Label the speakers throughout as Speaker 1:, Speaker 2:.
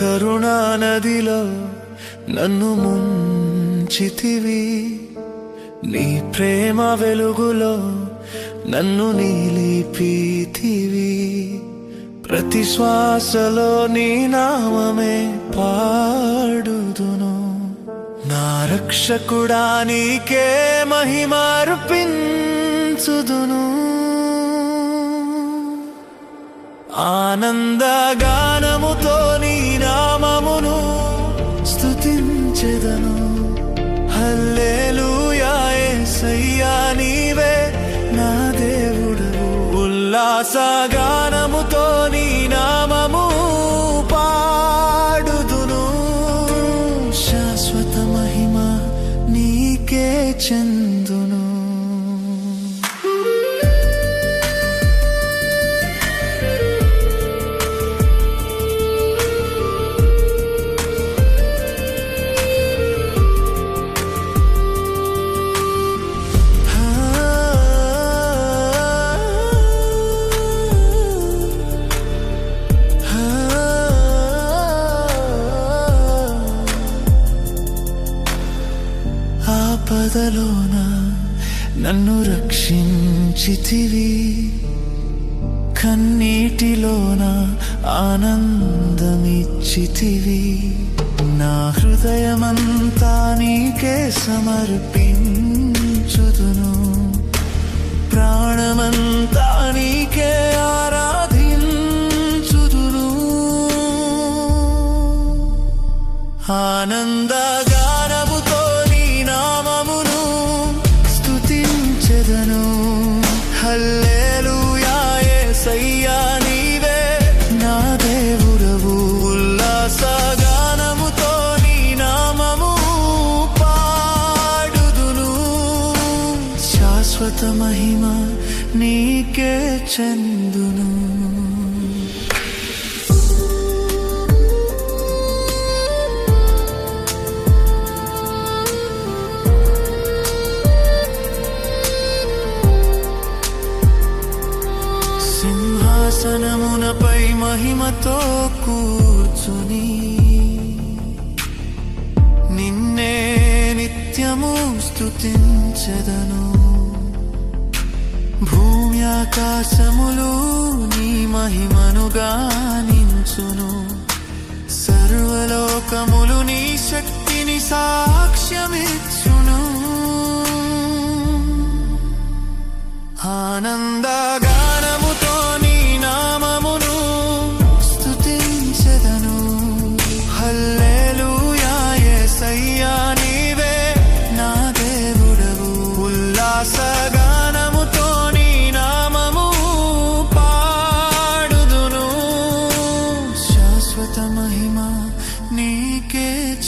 Speaker 1: కరుణానదిలో నన్ను ముంచితివి. నీ ప్రేమ వెలుగులో నన్ను నీలిపితివి. ప్రతి శ్వాసలో నీ నామమే పాడుదును. నా రక్షకుడా నీకే మహిమార్పించుదును ఆనందగానముతో ఆశాగానముతో నీ నామము పాడుదును. శాశ్వత మహిమ నీకే చంద్ర బాధలోన నన్ను రక్షించితివి. కన్నీటిలోన ఆనందమిచ్చితివి. నా హృదయమంతా నీకే సమర్పించుదును. ప్రాణమంతా నీకే ఆరాధించుదును. ఆనందగా సమస్త మహిమ నీకే చెందును. సింహాసనమునపై మహిమతో కూర్చుని నిన్నే నిత్యము స్థుతించదను భూమి ఆకాశములు నీ మహిమను గానించును. సర్వలోకములు నీ శక్తిని సా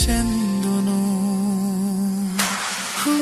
Speaker 1: చెందును హూ